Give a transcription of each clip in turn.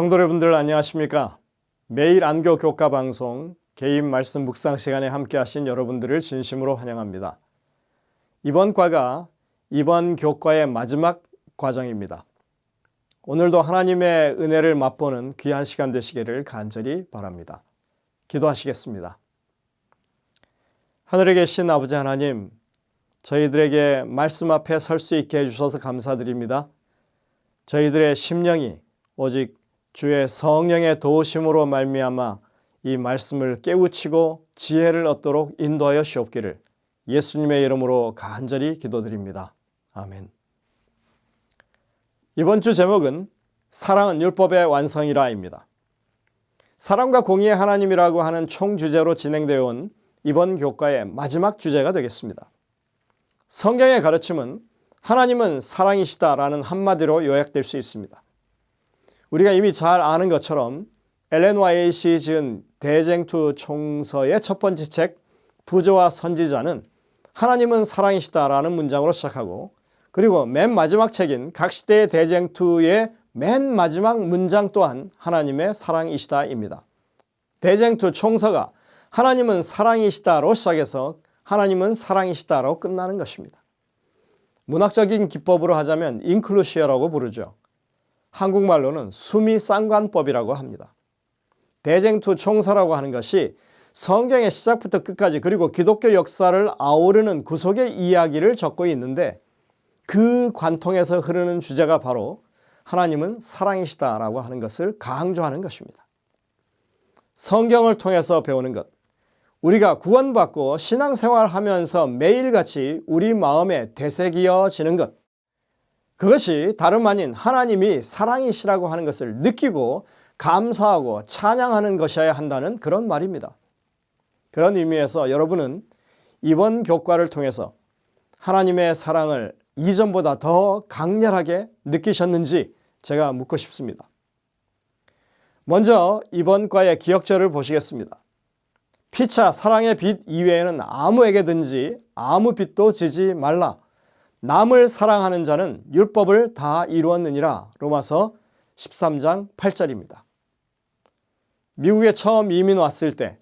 성도 여러분들 안녕하십니까? 매일 안교 교과 방송 개인 말씀 묵상 시간에 함께 하신 여러분들을 진심으로 환영합니다. 이번 과가 이번 교과의 마지막 과정입니다. 오늘도 하나님의 은혜를 맛보는 귀한 시간 되시기를 간절히 바랍니다. 기도하시겠습니다. 하늘에 계신 아버지 하나님, 저희들에게 말씀 앞에 설 수 있게 해주셔서 감사드립니다. 저희들의 심령이 오직 주의 성령의 도우심으로 말미암아 이 말씀을 깨우치고 지혜를 얻도록 인도하여 시옵기를 예수님의 이름으로 간절히 기도드립니다. 아멘. 이번 주 제목은 사랑은 율법의 완성이라입니다. 사랑과 공의의 하나님이라고 하는 총 주제로 진행되어 온 이번 교과의 마지막 주제가 되겠습니다. 성경의 가르침은 하나님은 사랑이시다라는 한마디로 요약될 수 있습니다. 우리가 이미 잘 아는 것처럼 엘렌 와이시 지은 대쟁투 총서의 첫 번째 책 부조와 선지자는 하나님은 사랑이시다라는 문장으로 시작하고 그리고 맨 마지막 책인 각 시대의 대쟁투의 맨 마지막 문장 또한 하나님의 사랑이시다입니다. 대쟁투 총서가 하나님은 사랑이시다로 시작해서 하나님은 사랑이시다로 끝나는 것입니다. 문학적인 기법으로 하자면 인클루시어라고 부르죠. 한국말로는 수미 쌍관법이라고 합니다. 대쟁투 총서라고 하는 것이 성경의 시작부터 끝까지 그리고 기독교 역사를 아우르는 구속의 이야기를 적고 있는데 그 관통에서 흐르는 주제가 바로 하나님은 사랑이시다라고 하는 것을 강조하는 것입니다. 성경을 통해서 배우는 것, 우리가 구원받고 신앙생활 하면서 매일같이 우리 마음에 되새기어지는 것, 그것이 다름 아닌 하나님이 사랑이시라고 하는 것을 느끼고 감사하고 찬양하는 것이어야 한다는 그런 말입니다. 그런 의미에서 여러분은 이번 교과를 통해서 하나님의 사랑을 이전보다 더 강렬하게 느끼셨는지 제가 묻고 싶습니다. 먼저 이번 과의 기억절을 보시겠습니다. 피차 사랑의 빛 이외에는 아무에게든지 아무 빛도 지지 말라. 남을 사랑하는 자는 율법을 다 이루었느니라. 로마서 13장 8절입니다. 미국에 처음 이민 왔을 때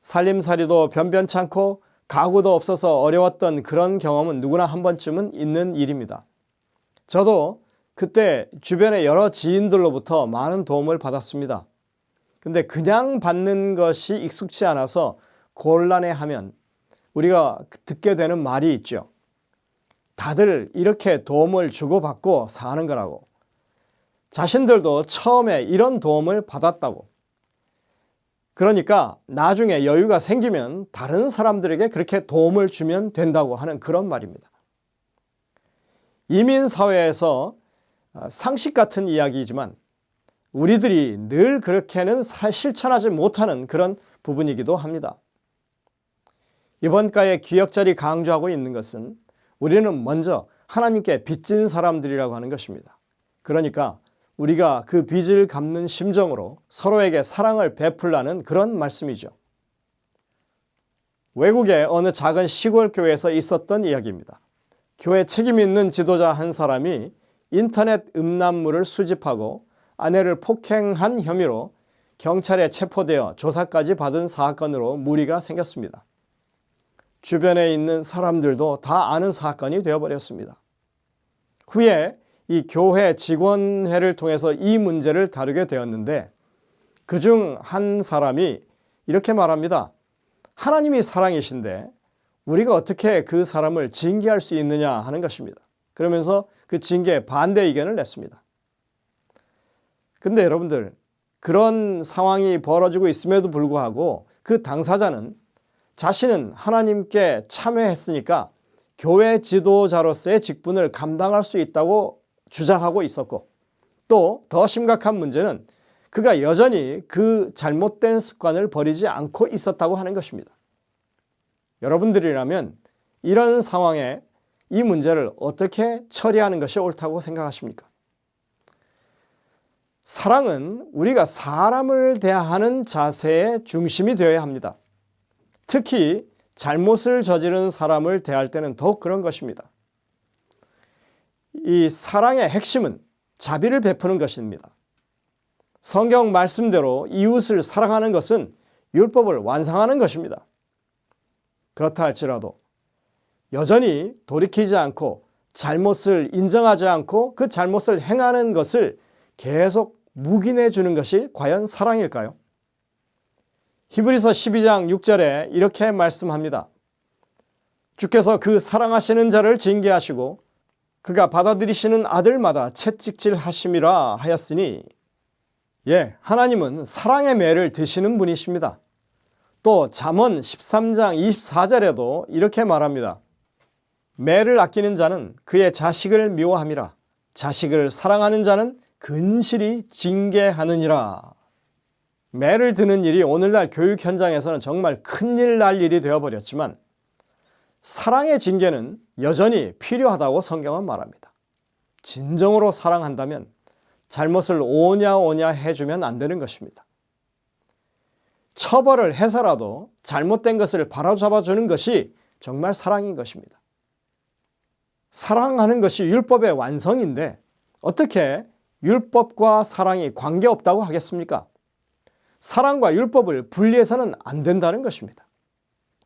살림살이도 변변찮고 가구도 없어서 어려웠던 그런 경험은 누구나 한 번쯤은 있는 일입니다. 저도 그때 주변의 여러 지인들로부터 많은 도움을 받았습니다. 근데 그냥 받는 것이 익숙치 않아서 곤란해하면 우리가 듣게 되는 말이 있죠. 다들 이렇게 도움을 주고받고 사는 거라고. 자신들도 처음에 이런 도움을 받았다고. 그러니까 나중에 여유가 생기면 다른 사람들에게 그렇게 도움을 주면 된다고 하는 그런 말입니다. 이민사회에서 상식 같은 이야기이지만 우리들이 늘 그렇게는 실천하지 못하는 그런 부분이기도 합니다. 이번 가의 기억자리 강조하고 있는 것은 우리는 먼저 하나님께 빚진 사람들이라고 하는 것입니다. 그러니까 우리가 그 빚을 갚는 심정으로 서로에게 사랑을 베풀라는 그런 말씀이죠. 외국의 어느 작은 시골 교회에서 있었던 이야기입니다. 교회 책임 있는 지도자 한 사람이 인터넷 음란물을 수집하고 아내를 폭행한 혐의로 경찰에 체포되어 조사까지 받은 사건으로 무리가 생겼습니다. 주변에 있는 사람들도 다 아는 사건이 되어버렸습니다. 후에 이 교회 직원회를 통해서 이 문제를 다루게 되었는데 그 중 한 사람이 이렇게 말합니다. 하나님이 사랑이신데 우리가 어떻게 그 사람을 징계할 수 있느냐 하는 것입니다. 그러면서 그 징계에 반대 의견을 냈습니다. 근데 여러분들 그런 상황이 벌어지고 있음에도 불구하고 그 당사자는 자신은 하나님께 참여했으니까 교회 지도자로서의 직분을 감당할 수 있다고 주장하고 있었고 또 더 심각한 문제는 그가 여전히 그 잘못된 습관을 버리지 않고 있었다고 하는 것입니다. 여러분들이라면 이런 상황에 이 문제를 어떻게 처리하는 것이 옳다고 생각하십니까? 사랑은 우리가 사람을 대하는 자세의 중심이 되어야 합니다. 특히 잘못을 저지른 사람을 대할 때는 더욱 그런 것입니다. 이 사랑의 핵심은 자비를 베푸는 것입니다. 성경 말씀대로 이웃을 사랑하는 것은 율법을 완성하는 것입니다. 그렇다 할지라도 여전히 돌이키지 않고 잘못을 인정하지 않고 그 잘못을 행하는 것을 계속 묵인해 주는 것이 과연 사랑일까요? 히브리서 12장 6절에 이렇게 말씀합니다. 주께서 그 사랑하시는 자를 징계하시고 그가 받아들이시는 아들마다 채찍질 하심이라 하였으니 예, 하나님은 사랑의 매를 드시는 분이십니다. 또 잠언 13장 24절에도 이렇게 말합니다. 매를 아끼는 자는 그의 자식을 미워함이라 자식을 사랑하는 자는 근실이 징계하느니라. 매를 드는 일이 오늘날 교육 현장에서는 정말 큰일 날 일이 되어버렸지만 사랑의 징계는 여전히 필요하다고 성경은 말합니다. 진정으로 사랑한다면 잘못을 오냐 오냐 해주면 안 되는 것입니다. 처벌을 해서라도 잘못된 것을 바로잡아 주는 것이 정말 사랑인 것입니다. 사랑하는 것이 율법의 완성인데 어떻게 율법과 사랑이 관계없다고 하겠습니까? 사랑과 율법을 분리해서는 안 된다는 것입니다.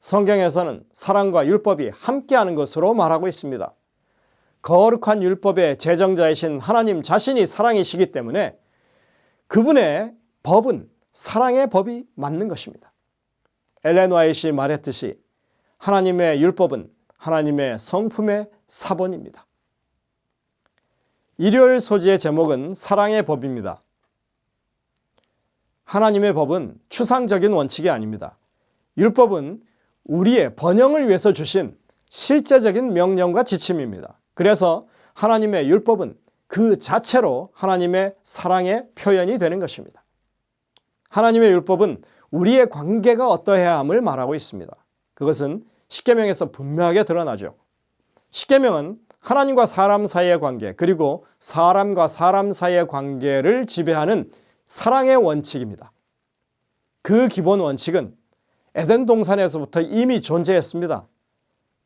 성경에서는 사랑과 율법이 함께하는 것으로 말하고 있습니다. 거룩한 율법의 제정자이신 하나님 자신이 사랑이시기 때문에 그분의 법은 사랑의 법이 맞는 것입니다. 엘렌 와이시 말했듯이 하나님의 율법은 하나님의 성품의 사본입니다. 일요일 소지의 제목은 사랑의 법입니다. 하나님의 법은 추상적인 원칙이 아닙니다. 율법은 우리의 번영을 위해서 주신 실제적인 명령과 지침입니다. 그래서 하나님의 율법은 그 자체로 하나님의 사랑의 표현이 되는 것입니다. 하나님의 율법은 우리의 관계가 어떠해야 함을 말하고 있습니다. 그것은 십계명에서 분명하게 드러나죠. 십계명은 하나님과 사람 사이의 관계 그리고 사람과 사람 사이의 관계를 지배하는 사랑의 원칙입니다. 그 기본 원칙은 에덴 동산에서부터 이미 존재했습니다.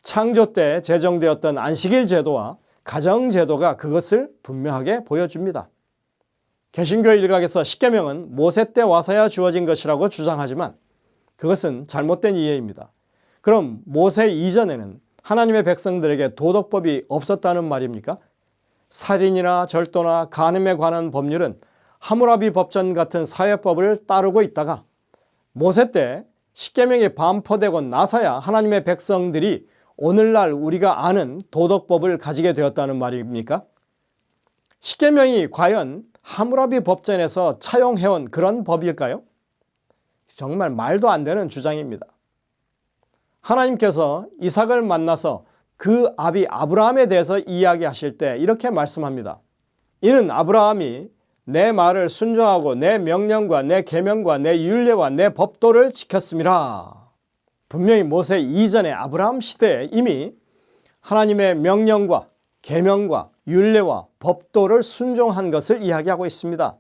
창조 때 제정되었던 안식일 제도와 가정 제도가 그것을 분명하게 보여줍니다. 개신교 일각에서 십계명은 모세 때 와서야 주어진 것이라고 주장하지만 그것은 잘못된 이해입니다. 그럼 모세 이전에는 하나님의 백성들에게 도덕법이 없었다는 말입니까? 살인이나 절도나 간음에 관한 법률은 하무라비 법전 같은 사회법을 따르고 있다가 모세 때 십계명이 반포되고 나서야 하나님의 백성들이 오늘날 우리가 아는 도덕법을 가지게 되었다는 말입니까? 십계명이 과연 하무라비 법전에서 차용해온 그런 법일까요? 정말 말도 안 되는 주장입니다. 하나님께서 이삭을 만나서 그 아비 아브라함에 대해서 이야기하실 때 이렇게 말씀합니다. 이는 아브라함이 내 말을 순종하고 내 명령과 내 계명과 내 율례와 내 법도를 지켰습니다. 분명히 모세 이전의 아브라함 시대에 이미 하나님의 명령과 계명과 율례와 법도를 순종한 것을 이야기하고 있습니다.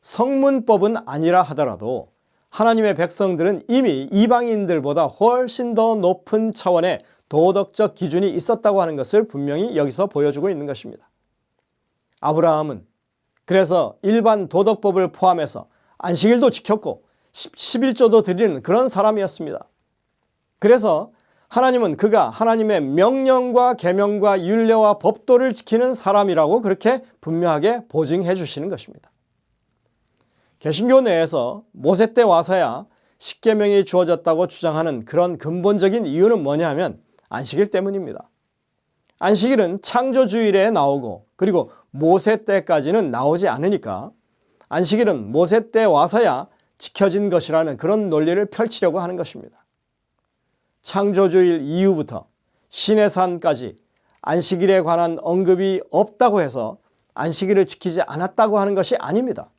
성문법은 아니라 하더라도 하나님의 백성들은 이미 이방인들보다 훨씬 더 높은 차원의 도덕적 기준이 있었다고 하는 것을 분명히 여기서 보여주고 있는 것입니다. 아브라함은 그래서 일반 도덕법을 포함해서 안식일도 지켰고 11조도 드리는 그런 사람이었습니다. 그래서 하나님은 그가 하나님의 명령과 계명과 율례와 법도를 지키는 사람이라고 그렇게 분명하게 보증해 주시는 것입니다. 개신교 내에서 모세 때 와서야 십계명이 주어졌다고 주장하는 그런 근본적인 이유는 뭐냐면 안식일 때문입니다. 안식일은 창조주일에 나오고 그리고 모세 때까지는 나오지 않으니까 안식일은 모세 때 와서야 지켜진 것이라는 그런 논리를 펼치려고 하는 것입니다. 창조주일 이후부터 신의 산까지 안식일에 관한 언급이 없다고 해서 안식일을 지키지 않았다고 하는 것이 아닙니다.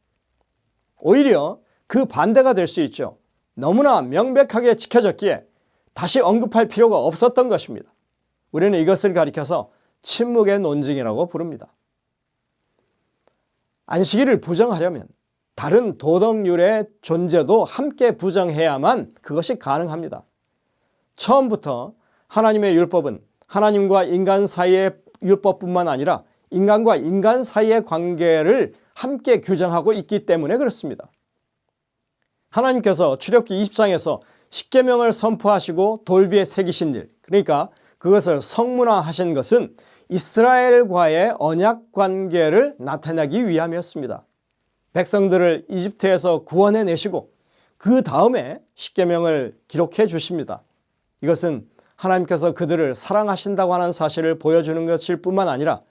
오히려 그 반대가 될 수 있죠. 너무나 명백하게 지켜졌기에 다시 언급할 필요가 없었던 것입니다. 우리는 이것을 가리켜서 침묵의 논증이라고 부릅니다. 안식일을 부정하려면 다른 도덕률의 존재도 함께 부정해야만 그것이 가능합니다. 처음부터 하나님의 율법은 하나님과 인간 사이의 율법뿐만 아니라 인간과 인간 사이의 관계를 함께 규정하고 있기 때문에 그렇습니다. 하나님께서 출애굽기 20장에서 십계명을 선포하시고 돌비에 새기신 일, 그러니까 그것을 성문화하신 것은 이스라엘과의 언약 관계를 나타내기 위함이었습니다. 백성들을 이집트에서 구원해 내시고 그 다음에 십계명을 기록해 주십니다. 이것은 하나님께서 그들을 사랑하신다고 하는 사실을 보여주는 것일 뿐만 아니라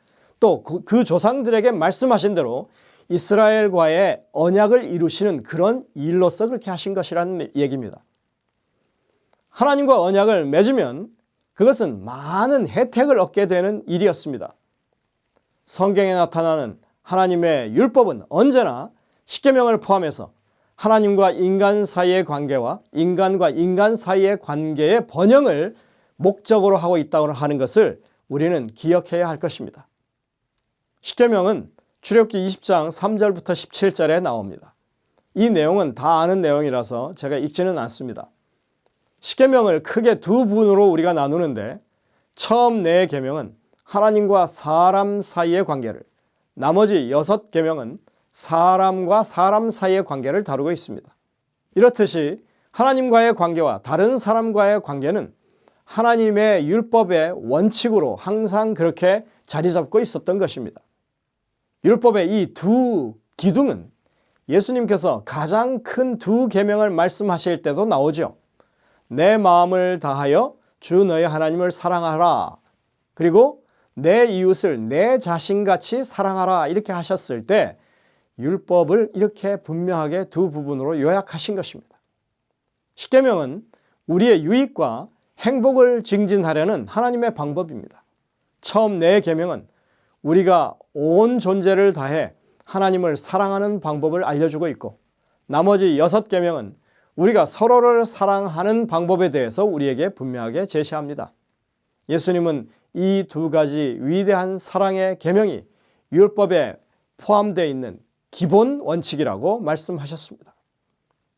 또그 조상들에게 말씀하신 대로 이스라엘과의 언약을 이루시는 그런 일로서 그렇게 하신 것이라는 얘기입니다. 하나님과 언약을 맺으면 그것은 많은 혜택을 얻게 되는 일이었습니다. 성경에 나타나는 하나님의 율법은 언제나 십계명을 포함해서 하나님과 인간 사이의 관계와 인간과 인간 사이의 관계의 번영을 목적으로 하고 있다고 하는 것을 우리는 기억해야 할 것입니다. 십계명은 출애굽기 20장 3절부터 17절에 나옵니다. 이 내용은 다 아는 내용이라서 제가 읽지는 않습니다. 십계명을 크게 두 부분으로 우리가 나누는데 처음 네 계명은 하나님과 사람 사이의 관계를 나머지 여섯 계명은 사람과 사람 사이의 관계를 다루고 있습니다. 이렇듯이 하나님과의 관계와 다른 사람과의 관계는 하나님의 율법의 원칙으로 항상 그렇게 자리 잡고 있었던 것입니다. 율법의 이 두 기둥은 예수님께서 가장 큰 두 계명을 말씀하실 때도 나오죠. 내 마음을 다하여 주 너의 하나님을 사랑하라. 그리고 내 이웃을 내 자신같이 사랑하라. 이렇게 하셨을 때 율법을 이렇게 분명하게 두 부분으로 요약하신 것입니다. 십계명은 우리의 유익과 행복을 증진하려는 하나님의 방법입니다. 처음 네 계명은 우리가 온 존재를 다해 하나님을 사랑하는 방법을 알려주고 있고 나머지 여섯 계명은 우리가 서로를 사랑하는 방법에 대해서 우리에게 분명하게 제시합니다. 예수님은 이 두 가지 위대한 사랑의 계명이 율법에 포함되어 있는 기본 원칙이라고 말씀하셨습니다.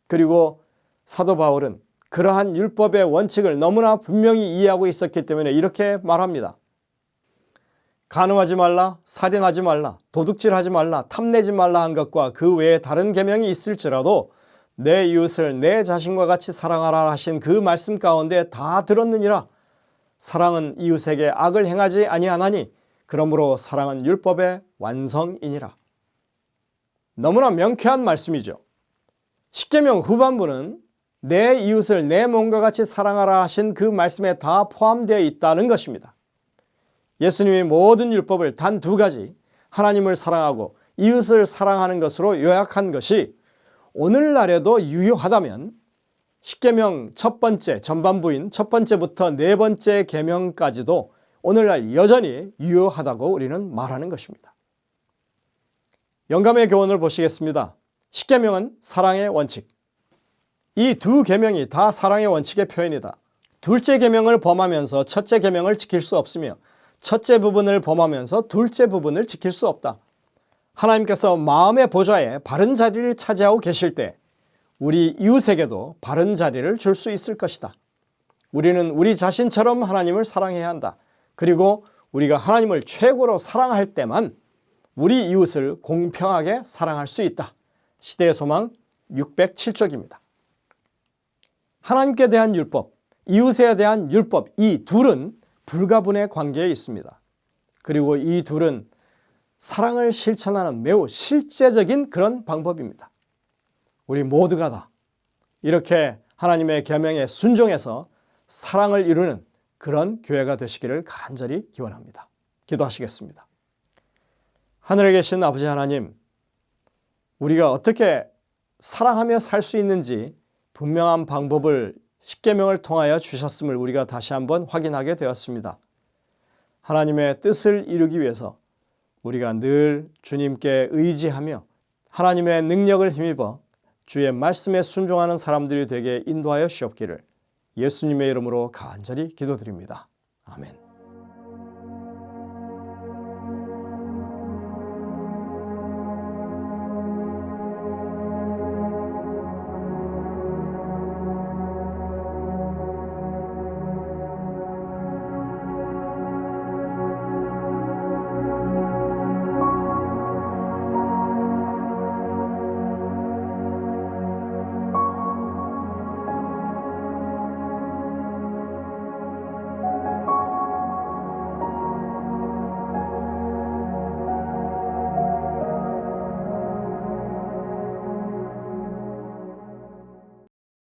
그리고 사도 바울은 그러한 율법의 원칙을 너무나 분명히 이해하고 있었기 때문에 이렇게 말합니다. 간음하지 말라, 살인하지 말라, 도둑질하지 말라, 탐내지 말라 한 것과 그 외에 다른 계명이 있을지라도 내 이웃을 내 자신과 같이 사랑하라 하신 그 말씀 가운데 다 들었느니라. 사랑은 이웃에게 악을 행하지 아니하나니 그러므로 사랑은 율법의 완성이니라. 너무나 명쾌한 말씀이죠. 십계명 후반부는 내 이웃을 내 몸과 같이 사랑하라 하신 그 말씀에 다 포함되어 있다는 것입니다. 예수님의 모든 율법을 단 두 가지 하나님을 사랑하고 이웃을 사랑하는 것으로 요약한 것이 오늘날에도 유효하다면 십계명 첫 번째 전반부인 첫 번째부터 네 번째 계명까지도 오늘날 여전히 유효하다고 우리는 말하는 것입니다. 영감의 교훈을 보시겠습니다. 십계명은 사랑의 원칙. 이 두 계명이 다 사랑의 원칙의 표현이다. 둘째 계명을 범하면서 첫째 계명을 지킬 수 없으며 첫째 부분을 범하면서 둘째 부분을 지킬 수 없다. 하나님께서 마음의 보좌에 바른 자리를 차지하고 계실 때 우리 이웃에게도 바른 자리를 줄 수 있을 것이다. 우리는 우리 자신처럼 하나님을 사랑해야 한다. 그리고 우리가 하나님을 최고로 사랑할 때만 우리 이웃을 공평하게 사랑할 수 있다. 시대의 소망 607쪽입니다. 하나님께 대한 율법, 이웃에 대한 율법 이 둘은 불가분의 관계에 있습니다. 그리고 이 둘은 사랑을 실천하는 매우 실제적인 그런 방법입니다. 우리 모두가 다 이렇게 하나님의 계명에 순종해서 사랑을 이루는 그런 교회가 되시기를 간절히 기원합니다. 기도하시겠습니다. 하늘에 계신 아버지 하나님, 우리가 어떻게 사랑하며 살 수 있는지 분명한 방법을 십계명을 통하여 주셨음을 우리가 다시 한번 확인하게 되었습니다. 하나님의 뜻을 이루기 위해서 우리가 늘 주님께 의지하며 하나님의 능력을 힘입어 주의 말씀에 순종하는 사람들이 되게 인도하여 주옵기를 예수님의 이름으로 간절히 기도드립니다. 아멘.